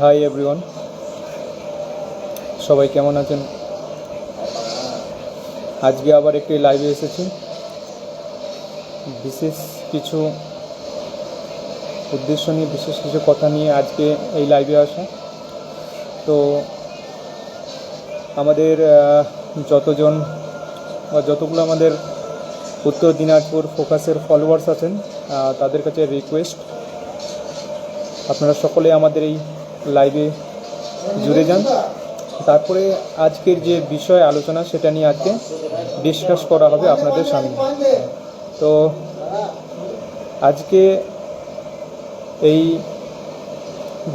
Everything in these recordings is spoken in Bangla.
হাই এভরিওয়ান সবাই কেমন আছেন? আজকে আবার একটি লাইভে এসেছি। বিশেষ কিছু উদ্দেশ্য নিয়ে, বিশেষ কিছু কথা নিয়ে আজকে এই লাইভে আসা। তো আমাদের যতজন বা যতগুলো আমাদের উত্তর দিনাজপুর ফোকাসের ফলোয়ার্স আছেন তাদের কাছে রিকোয়েস্ট আপনারা সকলে আমাদের এই লাইভে জুড়ে যান। তারপরে আজকের যে বিষয় আলোচনা, সেটা নিয়ে আজকে ডিসকাস করা হবে আপনাদের সামনে। তো আজকে এই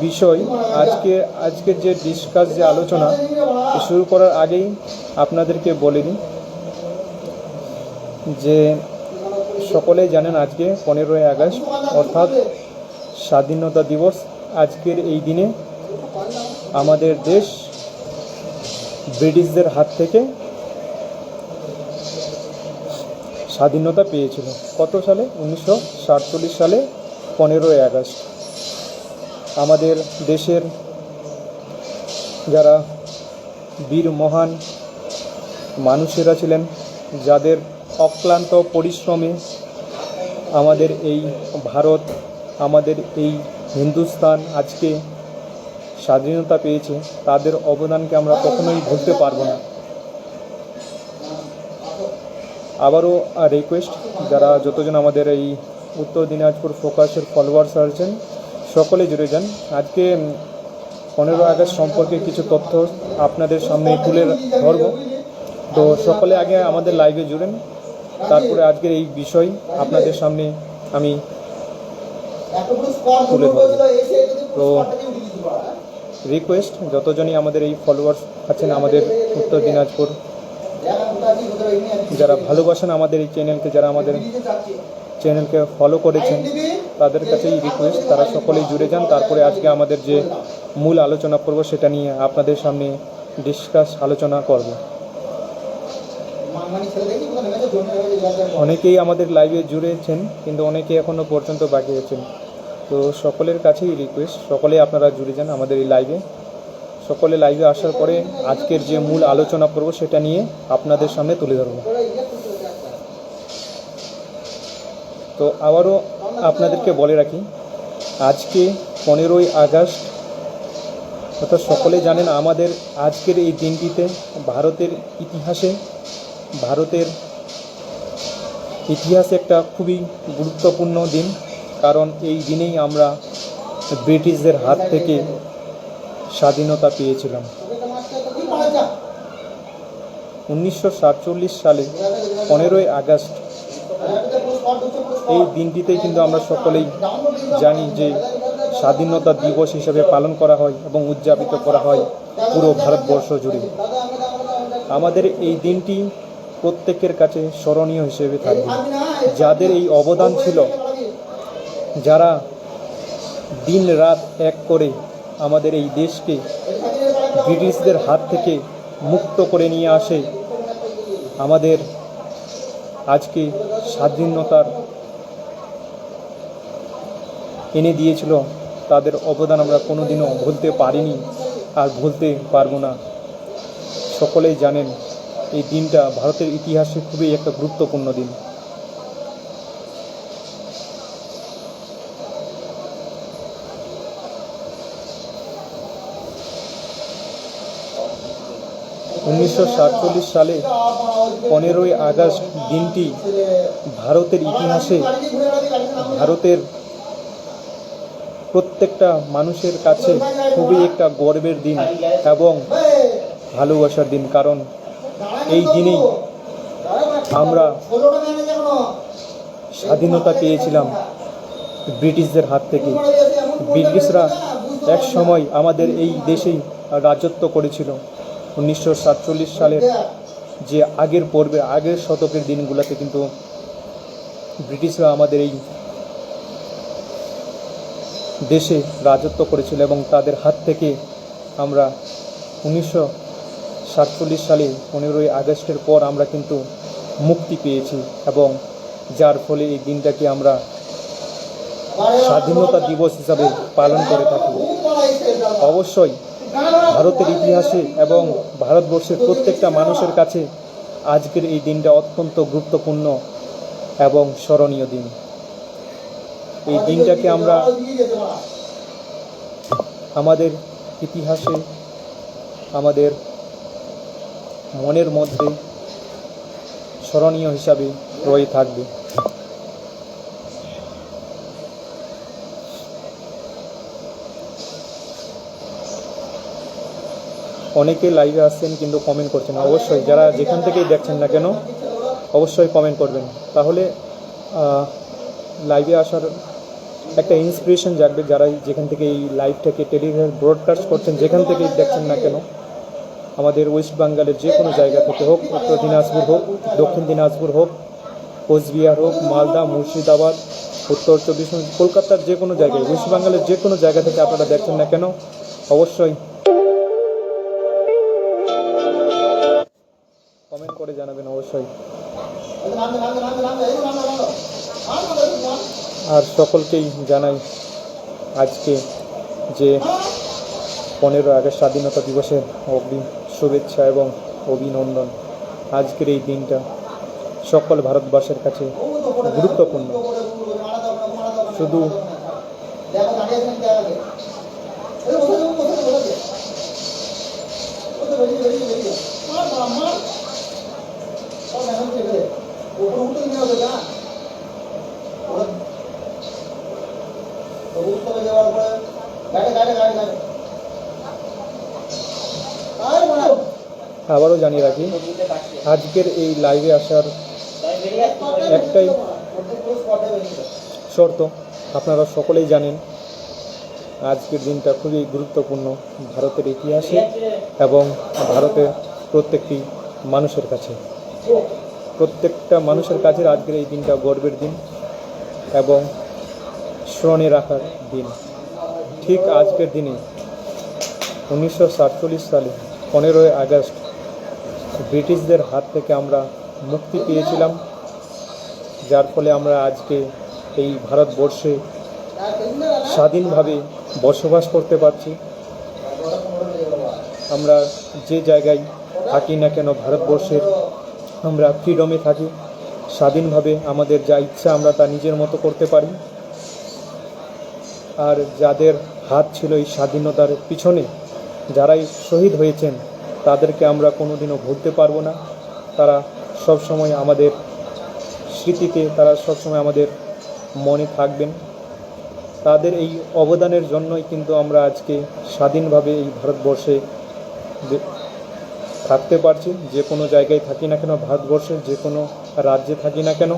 বিষয়, আজকে, আজকের যে ডিসকাস যে আলোচনা শুরু করার আগেই আপনাদেরকে বলে দিই যে সকলেই জানেন আজকে পনেরোই আগস্ট, অর্থাৎ স্বাধীনতা দিবস আজকের এই দিনে আমাদের দেশ ব্রিটিশদের হাত থেকে স্বাধীনতা পেয়েছিল। কত সালে? উনিশশো সাতচল্লিশ সালে পনেরোই আগস্ট। আমাদের দেশের যারা বীর মহান মানুষেরা ছিলেন, যাদের অক্লান্ত পরিশ্রমে আমাদের এই ভারত আমাদের এই হিন্দুস্তান আজকে স্বাধীনতা পেয়েছে, তাদের অবদানকে আমরা কখনোই ভুলতে পারব না। আবারও রিকোয়েস্ট যারা যতজন আমাদের এই উত্তর দিনাজপুর ফোকাসের ফলোয়ার্স আছেন সকলে জুড়ে যান। আজকে পনেরো আগস্ট সম্পর্কে কিছু তথ্য আপনাদের সামনে তুলে ধরব। তো সকলে আগে আমাদের লাইভে জুড়েন। তারপরে আজকের এই বিষয় আপনাদের সামনে আমি তুলে ধরবো। তো রিকোয়েস্ট যতজনই আমাদের এই ফলোয়ার্স আছেন আমাদের উত্তর দিনাজপুর যারা ভালোবাসেন আমাদের এই চ্যানেলকে যারা আমাদের চ্যানেলকে ফলো করেছেন তাদের কাছেই রিকোয়েস্ট তারা সকলেই জুড়ে যান। তারপরে আজকে আমাদের যে মূল আলোচনা করব সেটা নিয়ে আপনাদের সামনে ডিসকাস আলোচনা করব। অনেকেই আমাদের লাইভে জুড়েছেন, কিন্তু অনেকেই এখনও পর্যন্ত বাকি আছেন। তো সকলের কাছেই রিকোয়েস্ট সকলে আপনারা জুড়ে যান আমাদের এই লাইভে সকলে লাইভে আসার পরে আজকের যে মূল আলোচনা করব সেটা নিয়ে আপনাদের সামনে তুলে ধরব। তো আবারও আপনাদেরকে বলে রাখি, আজকে পনেরোই আগস্ট, অর্থাৎ সকলে জানেন আমাদের আজকের এই দিনটিতে ভারতের ইতিহাসে ভারতের ইতিহাসে একটা খুবই গুরুত্বপূর্ণ দিন, কারণ এই দিনেই আমরা ব্রিটিশদের হাত থেকে স্বাধীনতা পেয়েছিলাম। উনিশশো সাতচল্লিশ সালে পনেরোই আগস্ট এই দিনটিতেই কিন্তু আমরা সকলেই জানি যে স্বাধীনতা দিবস হিসেবে পালন করা হয় এবং উদযাপিত করা হয় পুরো ভারতবর্ষ জুড়ে। আমাদের এই দিনটি প্রত্যেকের কাছে স্মরণীয় হিসেবে থাকবে। যাদের এই অবদান ছিল, যারা দিন রাত এক করে আমাদের এই দেশকে ব্রিটিশদের হাত থেকে মুক্ত করে নিয়ে আসে, আমাদের আজকে স্বাধীনতার এনে দিয়েছিল, তাদের অবদান আমরা কোনোদিনও ভুলতে পারিনি আর ভুলতে পারব না। সকলেই জানেন এই দিনটা ভারতের ইতিহাসে খুবই একটা গুরুত্বপূর্ণ দিন। উনিশশো সাতচল্লিশ সালে পনেরোই আগস্ট দিনটি ভারতের ইতিহাসে ভারতের প্রত্যেকটা মানুষের কাছে খুবই একটা গর্বের দিন এবং ভালোবাসার দিন। কারণ এই দিনেই আমরা স্বাধীনতা পেয়েছিলাম ব্রিটিশদের হাত থেকে। ব্রিটিশরা এক সময় আমাদের এই দেশেই রাজত্ব করেছিল। উনিশশো সাতচল্লিশ সালের যে আগের পর্বে, আগের শতকের দিনগুলোতে কিন্তু ব্রিটিশরা আমাদের এই দেশে রাজত্ব করেছিল এবং তাদের হাত থেকে আমরা উনিশশো সাতচল্লিশ সালে পনেরোই আগস্টের পর আমরা কিন্তু মুক্তি পেয়েছি এবং যার ফলে এই দিনটাকে আমরা স্বাধীনতা দিবস হিসাবে পালন করে থাকি। অবশ্যই ভারতের ইতিহাসে এবং ভারতবর্ষের প্রত্যেকটা মানুষের কাছে আজকের এই দিনটা অত্যন্ত গুরুত্বপূর্ণ এবং স্মরণীয় দিন। এই দিনটাকে আমরা আমাদের ইতিহাসে, আমাদের মনের মধ্যে স্মরণীয় হিসাবে রয়ে থাকবে। অনেকে লাইভে আসছেন কিন্তু কমেন্ট করছেন। অবশ্যই যারা যেখান থেকেই দেখছেন না কেন, অবশ্যই কমেন্ট করবেন। তাহলে লাইভে আসার একটা ইন্সপিরেশন জাগবে যারা যেখান থেকে এই লাইভটাকে টেলিভিশন ব্রডকাস্ট করছেন, যেখান থেকেই দেখছেন না কেন। আমাদের ওয়েস্ট বেঙ্গলের যে কোনো জায়গা থেকে হোক, উত্তর দিনাজপুর হোক, দক্ষিণ দিনাজপুর হোক, কোচবিহার হোক, মালদা, মুর্শিদাবাদ, উত্তর চব্বিশ কলকাতার যে কোনো জায়গায়, ওয়েস্ট বেঙ্গলের যে কোনো জায়গা থেকে আপনারা দেখছেন না কেন, অবশ্যই কমেন্ট করে জানাবেন, অবশ্যই। আর সকলকেই জানাই আজকে যে পনেরো আগস্ট স্বাধীনতা দিবসের অগ্রিম শুভেচ্ছা এবং অভিনন্দন। আজকের এই দিনটা সকল ভারতবাসীর কাছে গুরুত্বপূর্ণ। শুধু আবারও জানিয়ে রাখি, আজকের এই লাইভে আসার একটাই শর্ত, আপনারা সকলেই জানেন, আজকের দিনটা খুবই গুরুত্বপূর্ণ ভারতের ইতিহাসে এবং ভারতের প্রত্যেকটি মানুষের কাছে। প্রত্যেকটা মানুষের কাছে আজকের এই দিনটা গর্বের দিন এবং স্মরণে রাখার দিন। ঠিক আজকের দিনে উনিশশো সাতচল্লিশ সালে পনেরোই আগস্ট ব্রিটিশদের হাত থেকে আমরা মুক্তি পেয়েছিলাম, যার ফলে আমরা আজকে এই ভারতবর্ষে স্বাধীনভাবে বসবাস করতে পারছি। আমরা যে জায়গায় থাকি না কেন, ভারতবর্ষের আমরা ফ্রিডমে থাকি। স্বাধীনভাবে আমাদের যা ইচ্ছা আমরা তা নিজের মতো করতে পারি। আর যাদের হাত ছিল এই স্বাধীনতার পিছনে, যারাই শহীদ হয়েছেন তাদেরকে আমরা কোনোদিনও ভুলতে পারব না। তারা সবসময় আমাদের স্মৃতিতে, তারা সবসময় আমাদের মনে থাকবেন। তাদের এই অবদানের জন্যই কিন্তু আমরা আজকে স্বাধীনভাবে এই ভারতবর্ষে থাকতে পারছি। যে কোনো জায়গায় থাকি না কেন ভারতবর্ষের যে কোনো রাজ্যে থাকি না কেন,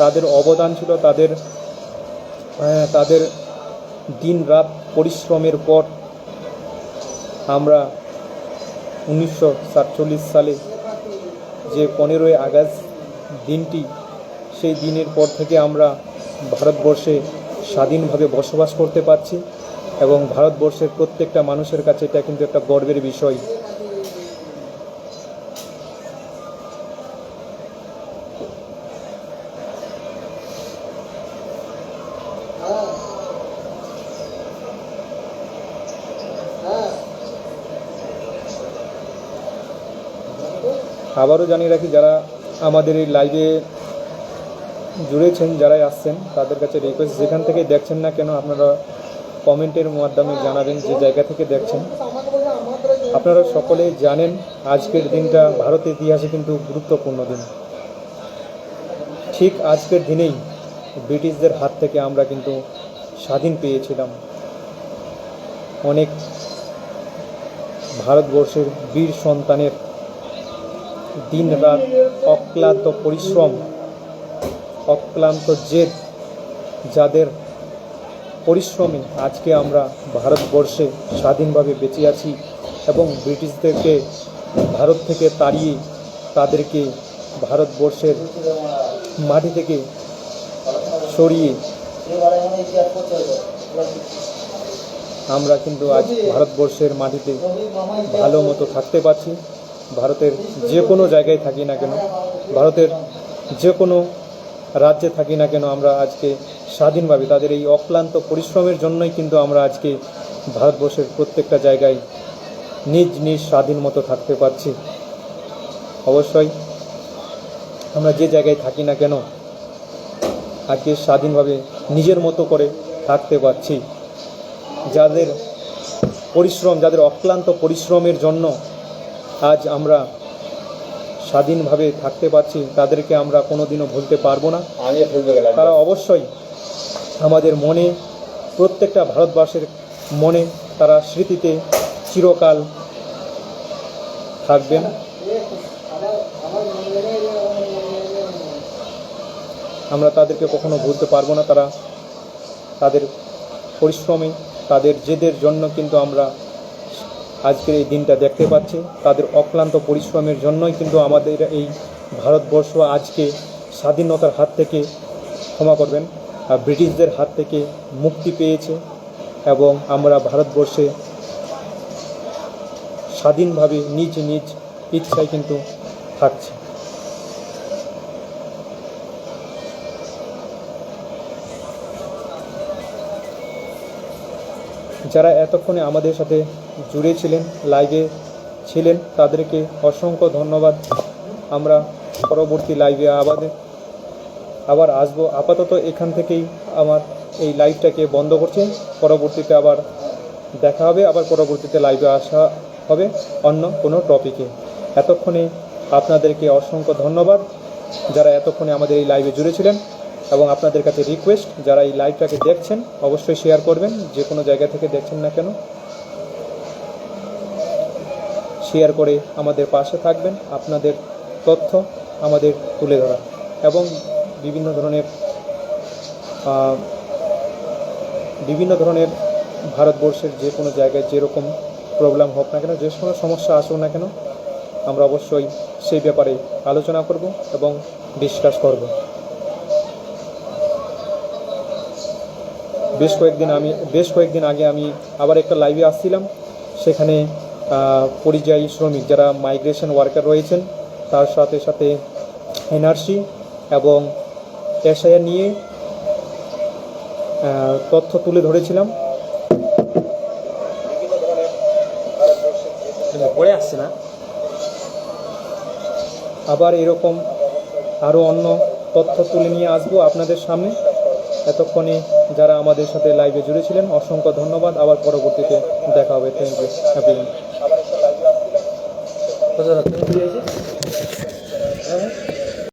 তাদের অবদান ছিল, তাদের তাদের দিন রাত পরিশ্রমের পর আমরা উনিশশো সাতচল্লিশ সালে যে পনেরোই আগস্ট দিনটি, সেই দিনের পর থেকে আমরা ভারতবর্ষে স্বাধীনভাবে বসবাস করতে পারছি এবং ভারতবর্ষের প্রত্যেকটা মানুষের কাছে এটা কিন্তু একটা গর্বের বিষয়। আবারও জানিয়ে রাখি, যারা আমাদের এই লাইভে জুড়েছেন, যারাই আসছেন, তাদের কাছে রিকোয়েস্ট যেখান থেকে দেখছেন না কেন, আপনারা কমেন্টের মাধ্যমে জানাবেন যে জায়গা থেকে দেখছেন। আপনারা সকলেই জানেন, আজকের দিনটা ভারতের ইতিহাসে কিন্তু গুরুত্বপূর্ণ দিন। ঠিক আজকের দিনেই ব্রিটিশদের হাত থেকে আমরা কিন্তু স্বাধীন পেয়েছিলাম। অনেক ভারতবর্ষের বীর সন্তানের দিন রাত অক্লান্ত পরিশ্রম, অক্লান্ত জেদ, যাদের পরিশ্রমে আজকে আমরা ভারতবর্ষে স্বাধীনভাবে বেঁচে আছি এবং ব্রিটিশদেরকে ভারত থেকে তাড়িয়ে তাদেরকে ভারতবর্ষের মাটি থেকে সরিয়ে আমরা কিন্তু আজ ভারতবর্ষের মাটিতে ভালো মতো থাকতে পারছি। ভারতের যে কোনো জায়গায় থাকি না কেন, ভারতের যে কোনো রাজ্যে থাকি না কেন আমরা আজকে স্বাধীনভাবে, তাদের এই অক্লান্ত পরিশ্রমের জন্যই কিন্তু আমরা আজকে ভারতবর্ষের প্রত্যেকটা জায়গায় নিজ নিজ স্বাধীন মতো থাকতে পারছি। অবশ্যই আমরা যে জায়গায় থাকি না কেন, আজকে স্বাধীনভাবে নিজের মতো করে থাকতে পারছি। যাদের পরিশ্রম, যাদের অক্লান্ত পরিশ্রমের জন্য আজ আমরা স্বাধীনভাবে থাকতে পারছি তাদেরকে আমরা কোনোদিনও ভুলতে পারব না। তারা অবশ্যই আমাদের মনে প্রত্যেকটা ভারতবাসীর মনে তারা স্মৃতিতে চিরকাল থাকবেন। আমরা তাদেরকে কখনো ভুলতে পারব না তারা তাদের পরিশ্রমে তাদের জেদের জন্য কিন্তু আমরা আজকের এই দিনটা দেখতে পাচ্ছে। তাদের অক্লান্ত পরিশ্রমের জন্যই কিন্তু আমাদের এই ভারতবর্ষ আজকে স্বাধীনতার হাত থেকে ক্ষমা করবেন ব্রিটিশদের হাত থেকে মুক্তি পেয়েছে এবং আমরা ভারতবর্ষে স্বাধীনভাবে নিজ নিজ ইচ্ছায় কিন্তু থাকছি। যারা এতক্ষণে আমাদের সাথে জুড়ে ছিলেন লাইভে ছিলেন। তাদেরকে অসংখ্য ধন্যবাদ। আমরা পরবর্তী লাইভে আবার আবার আসব। আপাতত এখান থেকেই আমার এই লাইভটাকে বন্ধ করছি। পরবর্তীতে আবার দেখা হবে। আবার পরবর্তীতে লাইভে আসা হবে অন্য কোনো টপিকে এতক্ষণে আপনাদেরকে অসংখ্য ধন্যবাদ। যারা এতক্ষণে আমাদের এই লাইভে জুড়েছিলেন এবং আপনাদের কাছে রিকোয়েস্ট যারা এই লাইভটাকে দেখছেন, অবশ্যই শেয়ার করবেন। যে কোনো জায়গা থেকে দেখছেন না কেন শেয়ার করে আমাদের পাশে থাকবেন। আপনাদের তথ্য আমাদের তুলে ধরা এবং বিভিন্ন ধরনের বিভিন্ন ধরনের ভারতবর্ষের যে কোনো জায়গায় যেরকম প্রবলেম হোক না কেন, যে কোনো সমস্যা আসুক না কেন, আমরা অবশ্যই সেই ব্যাপারে আলোচনা করব এবং ডিসকাস করব। বেশ কয়েকদিন আমি, বেশ কয়েকদিন আগে আমি আবার একটা লাইভে আসছিলাম। সেখানে পরিযায়ী শ্রমিক যারা মাইগ্রেশন ওয়ার্কার রয়েছেন তার সাথে সাথে এনআরসি এবং এসআইআর নিয়ে তথ্য তুলে ধরেছিলাম। পড়ে আসছে না? আবার এরকম আরও অন্য তথ্য তুলে নিয়ে আসব আপনাদের সামনে। এতক্ষণে যারা আমাদের সাথে লাইভে জুড়েছিলেন অসংখ্য ধন্যবাদ। আবার পরবর্তীতে দেখা হবে। থ্যাংক ইউ হ্যাপি কত রাত